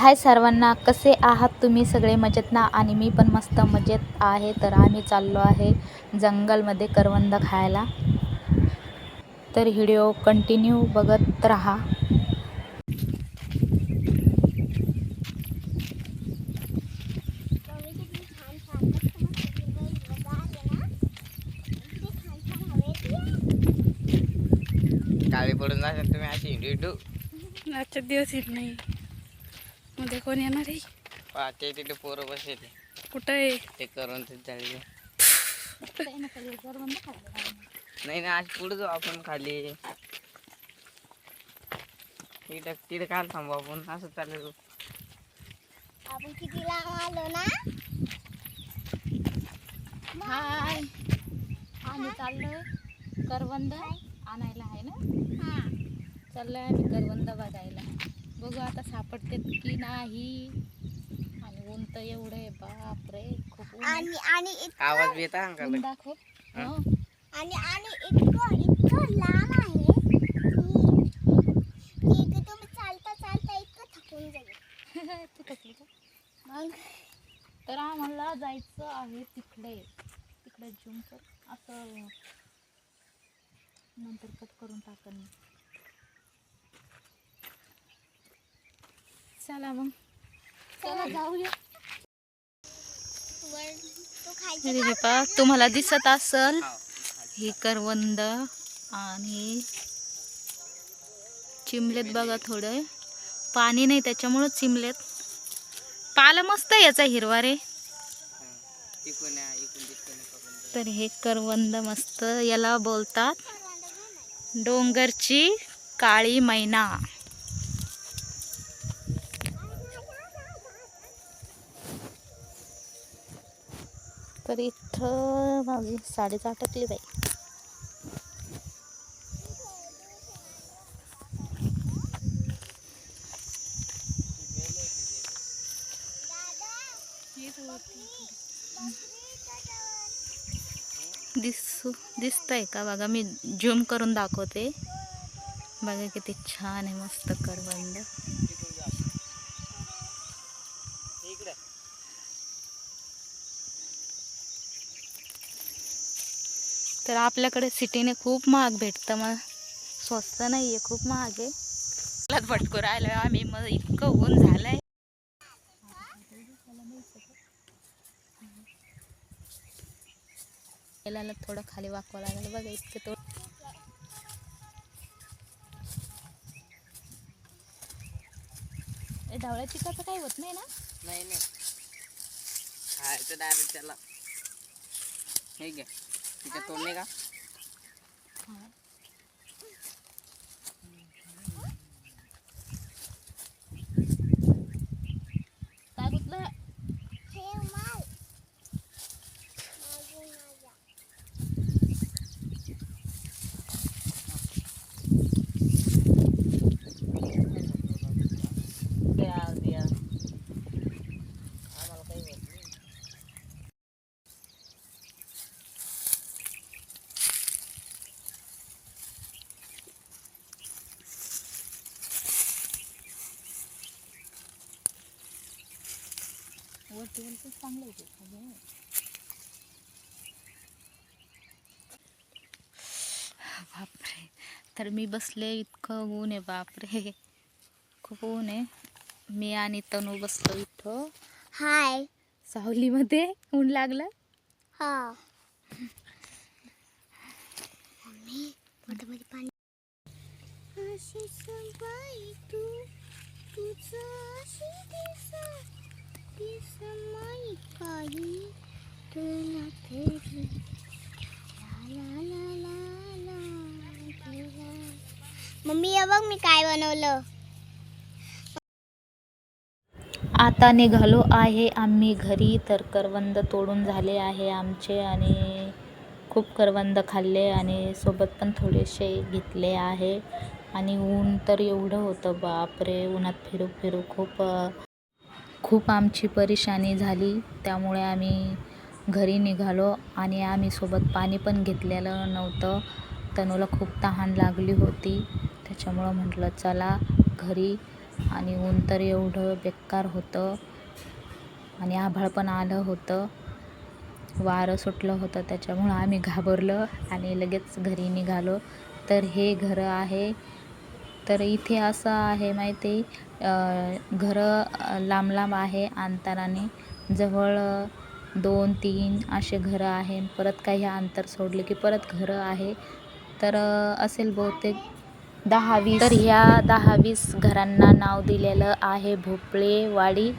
हाय सर्वांना कसे आहात तुम्ही सगळे मजेत ना आणि मी पण मस्त मजेत आहे तर आम्ही चाललो आहे जंगलमध्ये करवंद खायला. तर व्हिडिओ कंटिन्यू बघत राहा. काळी पडून जाशाल तुम्ही अशी हिंडू हिंडू आजच्या दिवस येत नाही. उद्या कोण येणार आहे? पाहते तिथे पोरं बसेल कुठं आहे? ते करून ते जाळले नाही ना आज पुढे जाऊ आपण खाली. तिथं तिथं काय थांबू आपण. असं चालेल आपण किती लांब आलो ना? हाय. आम्ही चाललोय करवंद आणायला आहे ना? हा. चाललोय आम्ही करवंद बघायला. बघू सापडतेत की नाही आणि ऊन तर एवढं आहे बापरे खूप ऊन आहे. आणि आणि इत- आवाज बी येता अंकल ऊन दाखव हा. हो. आणि आणि इतकं इतकं लांब आहे की की इथे तुम्ही चालता चालता इतकं थकून जाईल तू कसली का? मग तर आम्हाला जायचं आहे तिकडे तिकडे कर असं नंतर कट करून टाकन मी. चला मग. चला जाऊया. तुम्हाला दिसत असल. ही करवंद आणि चिमलेत बघा थोडं. पाणी नाही त्याच्यामुळं चिमलेत. पाला मस्त आहे याचा हिरवा रे. तर हे करवंद मस्त याला बोलतात. डोंगरची काळी मैना. तर इथं माझी साडीच अटकली बाई. दिसू दिसतंय का? बघा मी झूम करून दाखवते. बघा किती छान आहे मस्त करवंद. तर आपल्याकडे सिटीने खूप महाग भेटतं मग. स्वस्त नाही आहे खूप महाग आहे. भटकू राहिलो आम्ही मग इतकं ऊन झालंय. याला थोडं खाली वाकवा लागलं बघा इतकं तो ढवळ्या चिकाचं काही होत नाही ना? नाही नाही. त्याला हे घे तिच्या तोडणे का वरती चांगलं. बापरे. तर मी बसले इतकं ऊन आहे बापरे. खूप ऊन आहे. मी आणि तनू बसलो इथं. हाय. सावलीमध्ये ऊन लागलं? हा. पाणी तू. तुझं काही तुला तरी मम्मी हे बघ मी काय बनवलं. आता निघालो आहे आम्ही घरी तर करवंद तोडून झाले आहे आमचे आणि खूप करवंद खाल्ले आणि सोबत पण थोडेसे घेतले आहे. आणि ऊन तर एवढं होतं बापरे उन्हात फिरू फिरू खूप खूप आमची परेशानी झाली. त्यामुळे आम्ही घरी निघालो आणि आम्ही सोबत पाणी पण घेतलेलं नव्हतं. तनूला खूप तहान लागली होती. त्याच्यामुळं म्हटलं चला घरी. आणि ऊन तर एवढं बेकार होतं. आणि आभाळ पण आलं होतं. वारं सुटलं होतं. त्याच्यामुळं आम्ही घाबरलो आणि लगेच घरी निघालो. तर हे घरं आहे तर इथे असं आहे माहिती आहे घरं लांब लांब आहे अंतराने. जवळ दोन तीन असे घरं आहे. परत काही अंतर सोडले की परत घरं आहे. तर असेल बहुतेक दहा वीस. तर ह्या दहा वीस घरांना नाव दिलेलं आहे भोपळेवाडी.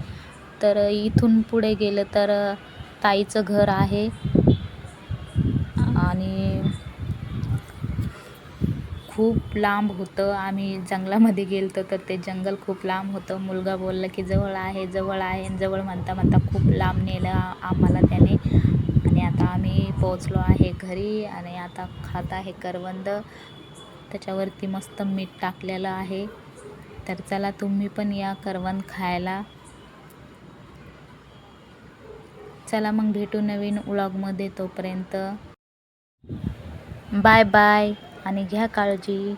तर इथून पुढे गेलं तर ताईचं घर आहे आणि खूप लांब होतं. आम्ही जंगलामध्ये गेलो होतो तर ते जंगल खूप लांब होतं. मुलगा बोलला की जवळ आहे जवळ आहे आणि जवळ म्हणता म्हणता खूप लांब नेलं आम्हाला त्याने. आणि आता आम्ही पोहोचलो आहे घरी आणि आता खात आहे करवंद. त्याच्यावरती मस्त मीठ टाकलेलं आहे. तर चला तुम्ही पण या करवंद खायला. चला मग भेटू नवीन उलॉगमध्ये तोपर्यंत. बाय बाय आणि घ्या काळजी.